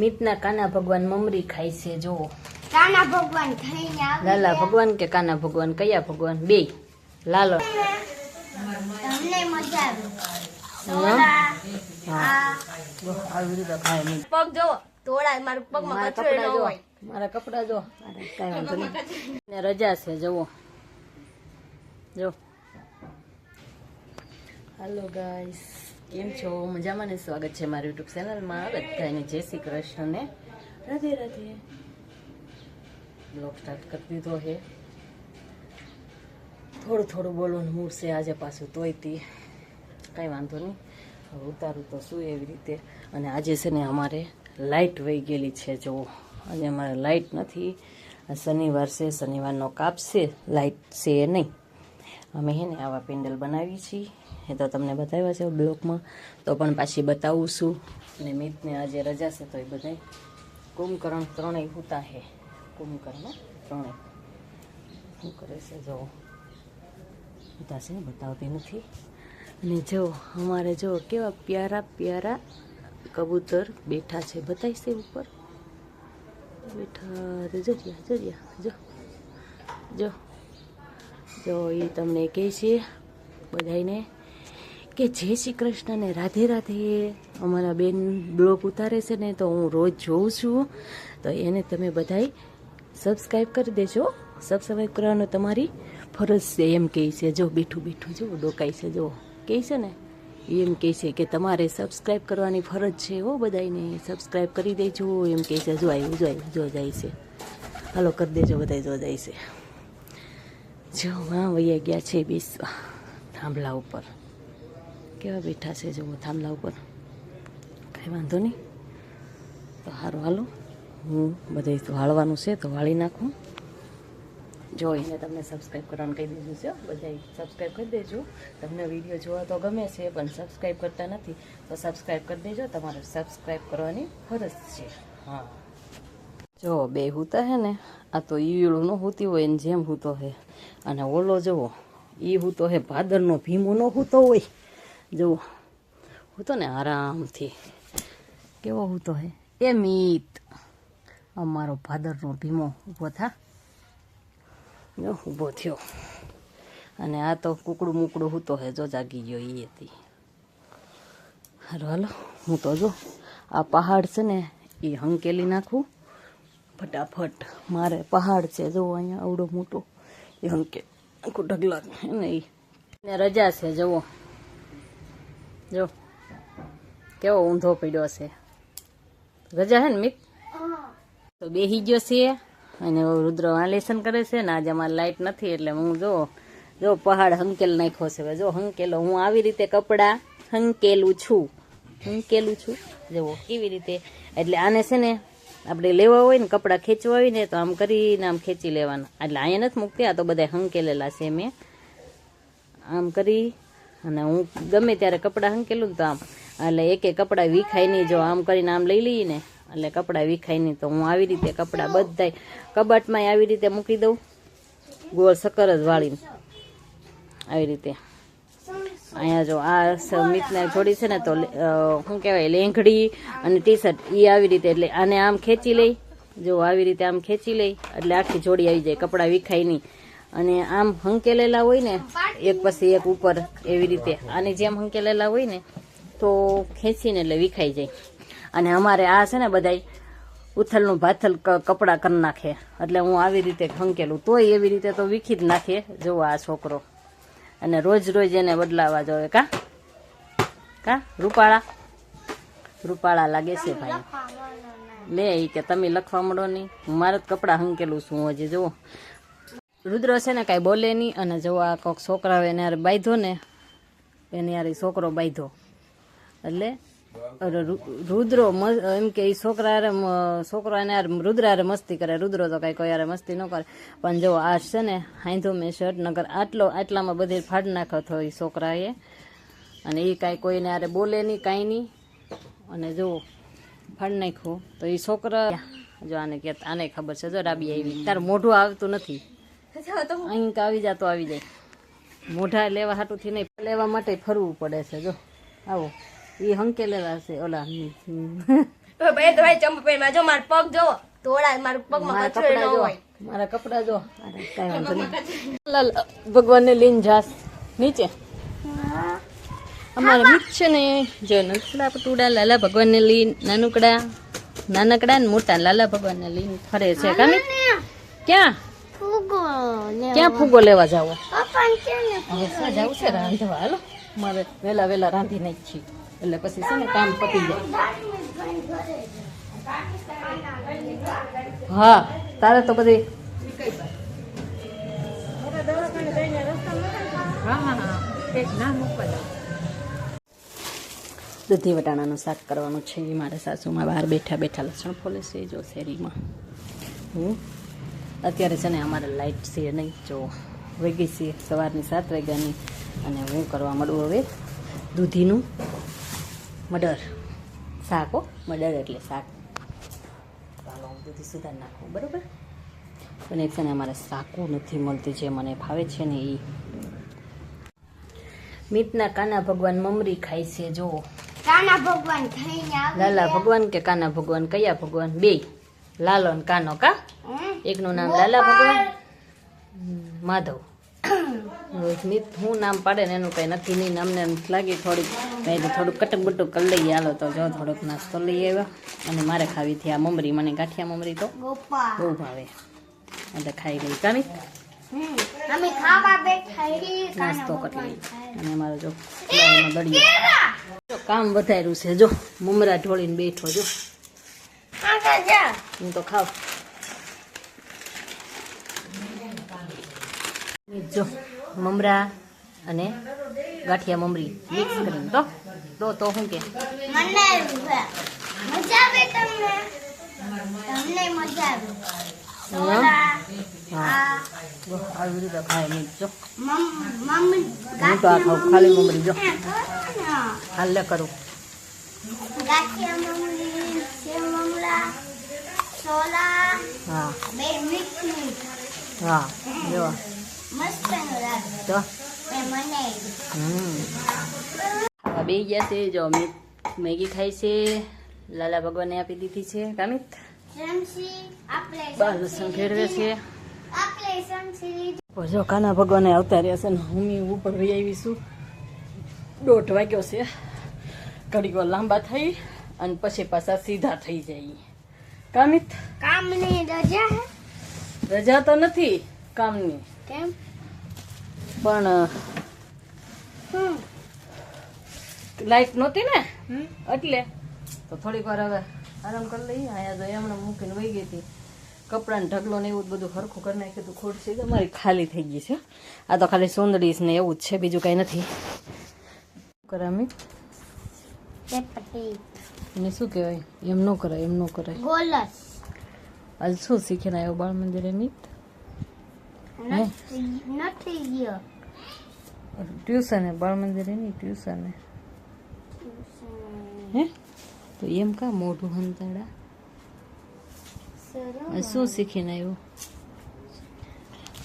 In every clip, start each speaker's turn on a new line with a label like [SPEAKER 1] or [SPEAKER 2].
[SPEAKER 1] મિતના કાના ભગવાન મમરી ખાય છે જો
[SPEAKER 2] કાના ભગવાન ખાઈને આવે
[SPEAKER 1] લાલા ભગવાન કે કાના ભગવાન? કયા ભગવાન? બે. લાલો.
[SPEAKER 2] તમને મજા આવે.
[SPEAKER 1] હા. હા. જો, આવી રીતે ખાય મિત.
[SPEAKER 2] પગ જો તોડા મારા પગમાં
[SPEAKER 1] મારા
[SPEAKER 2] કચરો હોય.
[SPEAKER 1] મારા કપડા જો. અરે, વાંધો નહીં. રજા છે જુઓ. જો. હાલો ગાઈસ કેમ છો? મજામાં ને? સ્વાગત છે મારી યુટ્યુબ ચેનલમાં. બધાને જય શ્રી કૃષ્ણ ને. રાધે રાધે. બ્લોગ સ્ટાર્ટ કરી દીધો હે. થોડું થોડું બોલવાનું મૂડ છે આજે પાછું તોય તી. કાંઈ વાંધો નહીં. હવે ઉતારું તો શું એવી રીતે. અને આજે છે ને અમારે લાઇટ વહી ગયેલી છે જોવો આજે અમારે લાઇટ નથી. શનિવાર છે શનિવારનો કાપ છે. લાઇટ છે નહીં. અમે હે ને આવા પેન્ડલ બનાવીએ છીએ. એ તો તમને બતાવ્યા છે બ્લોકમાં. તો પણ પાછી બતાવું છું અને મિતને આજે રજા છે તો એ બધા કુંભકરણ ત્રણેય હોતા હે. કુંભકર્ણ ત્રણેય. શું કરે છે? જો, હોતા છે બતાવતી નથી. અને જો, અમારે જો કેવા પ્યારા પ્યારા કબૂતર બેઠા છે. બતાવીશ તે ઉપર. બેઠા જરિયા જરિયા જો જો જો એ તમને કહે છે બધાને કે જય શ્રી કૃષ્ણ ને રાધે રાધે, અમારા બેન બ્લોગ ઉતારે છે ને તો હું રોજ જોઉં છું. તો એને તમે બધાય સબસ્ક્રાઈબ કરી દેજો. સબસ્ક્રાઈબ કરવાનું તમારી ફરજ છે, એમ કહે છે. જો બેઠું બેઠું જો, ડોકાય છે, જો કહે છે ને, એમ કહે છે કે તમારે સબસ્ક્રાઈબ કરવાની ફરજ છે હો બધાને સબસ્ક્રાઈબ કરી દેજો, એમ કહે છે, જો આવ્યું જો આવ્યું જો જાય છે. હાલો, કરી દેજો બધા જો જાય છે. જો વાં વૈયા ગયા છે બેસવા થાંભલા ઉપર. કેવા બેઠા છે જુઓ થાંભલા ઉપર? કાંઈ વાંધો નહીં. તો સારું હાલો. હું બધે વાળવાનું છે, તો વાળી નાખું. જો એને તમને સબસ્ક્રાઈબ કરવાનું કહી દીધું છે બધા સબસ્ક્રાઈબ કરી દેજો. તમને વીડિયો જોવા તો ગમે છે, પણ સબસ્ક્રાઈબ કરતા નથી, તો સબસ્ક્રાઈબ કરી દેજો. તમારે સબસ્ક્રાઈબ કરવાની ફરજ છે. હા. જો, બે હૂતા હે ને, આ તો ઈયળું હૂતી હોય ને જેમ હૂતો હે. અને ઓલો જુઓ એ હૂતો હે, ભાદરનો ભીમો ન હૂતો હોય. જુઓ. તો ને આરામથી. કેવો હૂતો હે? એ મીત. અમારો ફાધરનો ભીમો ઊભો થા. જો, ઊભો થયો. અને આ તો કુકડું મુકડું હૂતો હે, જો જાગી ગયો એ હતી હાલો હાલો. હું તો જો, આ પહાડ છે ને એ હંકેલી નાખું. ફટાફટ મારે પહાડ છે, જો અહીંયા આવડો મોટો. એ હંકે આખું ઢગલા એ રજા છે, જુઓ. જો, કેવો ઊંધો પડ્યો છે. રજા છે ને, મિત? તો બેહી ગયો છે અને રુદ્ર લેસન કરે છે ને, આજે અમારે લાઇટ નથી એટલે હું જો જો પહાડ હંકેલ નાખ્યો છે. જો હંકેલો, હું આવી રીતે કપડાં હંકેલું છું. હંકેલું છું? જુઓ, કેવી રીતે? એટલે આને છે ને, આપણે લેવા હોય ને, કપડાં ખેંચવા હોય ને, તો આમ કરીને આમ ખેંચી લેવાના. એટલે અહીંયા નથી મૂકતી, આ તો બધા હંકેલેલા છે મેં. આમ કરી અને હું ગમે ત્યારે કપડાં હંકેલું તો આમ, એટલે એક એક કપડાં વિખાય નહીં જો આમ કરીને આમ લઈ લઈએ ને, એટલે કપડાં વિખાય નહીં તો હું આવી રીતે કપડાં બધાય કબાટમાં આવી રીતે મૂકી દઉં, ગોળ શક્કર જ વાળીને. આવી રીતે. અહીંયા જો આ મિતને જોડી છે ને તો શું કહેવાય, લેંઘડી અને ટી શર્ટ એ આવી રીતે, એટલે આને આમ ખેંચી લઈ. જો આવી રીતે આમ ખેંચી લઈ, એટલે આખી જોડી આવી જાય કપડાં વિખાય નહીં અને આમ હંકેલેલા હોય ને, એક પછી એક ઉપર એવી રીતે. આની જેમ હંકેલેલા હોય ને, તો ખેંચીને એટલે વિખાઈ જાય. અને અમારે આ છે ને બધાય ઉથલનું ભાથલ કપડાં કરી નાખે. એટલે હું આવી રીતે હંકેલું. તોય એવી રીતે તો વિખી જ નાખે. જો આ છોકરો. અને રોજ રોજ એને બદલાવા જોવે. કા? કા? રૂપાળા? રૂપાળા લાગે છે ભાઈ. લે એ કે તમે લખવા મળો નહીં. મારે જ કપડાં હંકેલું છું હજી, જુઓ. રુદ્ર છે ને કાંઈ બોલે નહીં અને જો આ કોઈક છોકરા એને યાર બાંધો ને, એને યાર છોકરો બાંધ્યો. એટલે રુદ્રો એમ કે એ છોકરા મ- છોકરો એને યાર રુદ્ર યારે મસ્તી કરે. રુદ્રો તો કાંઈ કોઈ યારે મસ્તી ન કરે. પણ જો આ છે ને, હાંધો મેં શર્ટ નગર આટલો, આટલામાં બધી ફાડ નાખ્યો હતો એ છોકરાએ. અને એ કાંઈ કોઈને હારે બોલે નહીં, કાંઈ નહીં. અને જો ફાડ નાખ્યો તો એ છોકરા, જો આને કે આને ખબર છે, જો રાબી આવી તારું મોઢું આવતું નથી. અહીં આવી જાતો આવી જાય. મોઢા લેવા હાટુથી નહીં લેવા માટે ફરવું પડે છે જો. આવો. એ હંકેલેલા છે ઓલા.
[SPEAKER 2] ભાઈ તો ભાઈ ચંપા જો મારા પગ જોવો તોડા મારા પગમાં કચરો ન
[SPEAKER 1] જો
[SPEAKER 2] હોય.
[SPEAKER 1] મારા કપડા જો. લઈને જાસ. નીચે. અમારે મિત છે ને. જો નકડા પટુડા લાલા ભગવાનને લઈને નાનકડા નાનકડા ને મોટા લાલા ભગવાનને લઈને ફરે છે કામી ક્યાં? ક્યાં ફૂગો લેવા જાવો? જવું છે રાંધવા? હાલો મારે વહેલા વહેલા રાંધી નાખી એટલે પછી છે ને કામ પતી જાય. હા તારે તો બધી દૂધી વટાણાનું શાક કરવાનું છે. એ મારે સાસુમાં બહાર બેઠા બેઠા લસણ ફોલે છે જો શેરીમાં. હું અત્યારે છે ને અમારે લાઇટ છે નહીં. જો વેગી છે સવારની સાત વાગ્યાની અને હું કરવા માંડું હવે દૂધીનું મડર. શાક હો મડર એટલે શાક. ચાલો હું દૂધી સુધાર નાખું બરાબર? અને એક છે ને અમારે શાકું નથી મળતી જે મને ભાવે છે ને એ મીતના કાના ભગવાન મમરી ખાય છે જો.
[SPEAKER 2] કાના ભગવાન
[SPEAKER 1] લાલા ભગવાન કે કાના ભગવાન કયા ભગવાન? બે લાલો ને કાનો કા? એકનું નામ લાલા ભગવાન. માધવ. સ્મિત હું નામ પાડે ને એનું કઈ નથી નહીં અમને એમ લાગી થોડીક મેં થોડુંક કટક બટુક કરી લઈએ. હાલો તો જો થોડોક નાસ્તો લઈ આવ્યો. અને મારે ખાવી હતી આ મમરી મને ગાંઠિયા મમરી તો. બહુ ભાવે. એટલે ખાઈ લઈ. કામી નાસ્તો કરી અને મારો જો દળિયો. કામ વધાર્યું છે. જો મમરા ઢોળીને બેઠો જો. હું તો ખાવ. જો મમરા અને ગાંઠિયા મમરી મિક્સ કરીને તો? તો તો શું કે?
[SPEAKER 2] મને મજા આવે તમને? તમને મજા આવે?
[SPEAKER 1] કરું. હા. હા તો? હમ. બે ગયા છે જો અમિત મેગી ખાય છે લાલા ભગવાને આપી દીધી છે. કામિત?
[SPEAKER 2] આપણે
[SPEAKER 1] ફેરવે છે જો કાના ભગવાને આવતા રહ્યા છે ને હું ઉપર વહી આવી છું. દોઢ વાગ્યો છે. ઘડીકો લાંબા થઈ અને પછી પાછા સીધા થઈ જાય. કામિત?
[SPEAKER 2] કામની રજા
[SPEAKER 1] રજા તો નથી કામની.
[SPEAKER 2] કેમ?
[SPEAKER 1] પણ
[SPEAKER 2] હમ.
[SPEAKER 1] લાઈટ નહોતી ને? એટલે? તો થોડીક વાર હવે આરામ કરી લઈએ. અહીંયા તો એમણે મૂકીને વહી ગઈ હતી. કપડાને ઢગલો ને એવું જ બધું હરખું કરી નાખ્યું હતું. ખોડસી તો મારી ખાલી થઈ ગઈ છે? આ તો ખાલી સુંદડીસ ને એવું જ છે બીજું કાંઈ નથી. કરામી એને શું કહેવાય? એમ ન કરાય એમ ન કરાય. હાલ શું શીખીને આવ્યો બાળ મંદિરે મિત હે?
[SPEAKER 2] નથી ગયો.
[SPEAKER 1] ટ્યુશને બાળ મંદિરે નહીં ટ્યુશને. હે? તો એમ કા મોઢું હંતાડા? શું શીખીને આવ્યું?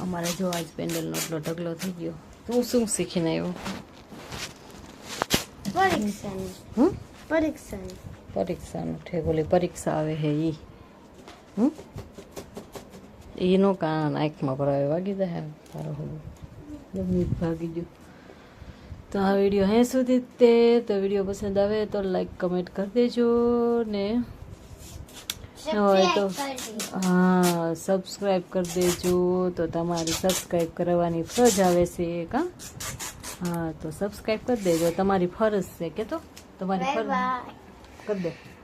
[SPEAKER 1] અમારે જો આજ પેન્ડલનો એટલો ઢગલો થઈ ગયો. તું શું શીખીને આવ્યો?
[SPEAKER 2] પરીક્ષાની.
[SPEAKER 1] હમ?
[SPEAKER 2] પરીક્ષાની.
[SPEAKER 1] પરીક્ષાનું ઠેક ઓલી પરીક્ષા આવે હે ઈ. હમ? એનો કાન આંખમાં ભરાવે વાગી જાય તારો ગમે ભાગી ગયું તો આ વીડિયો હે સુધી તે તો વીડિયો પસંદ આવે તો લાઈક કમેન્ટ કરી દેજો ને હોય તો હા સબસ્ક્રાઈબ કરી દેજો તો તમારી સબસ્ક્રાઈબ કરવાની ફરજ આવે છે એક હા તો સબસ્ક્રાઈબ કરી દેજો તમારી ફરજ છે કે તો તમારી ફરજ કરી દે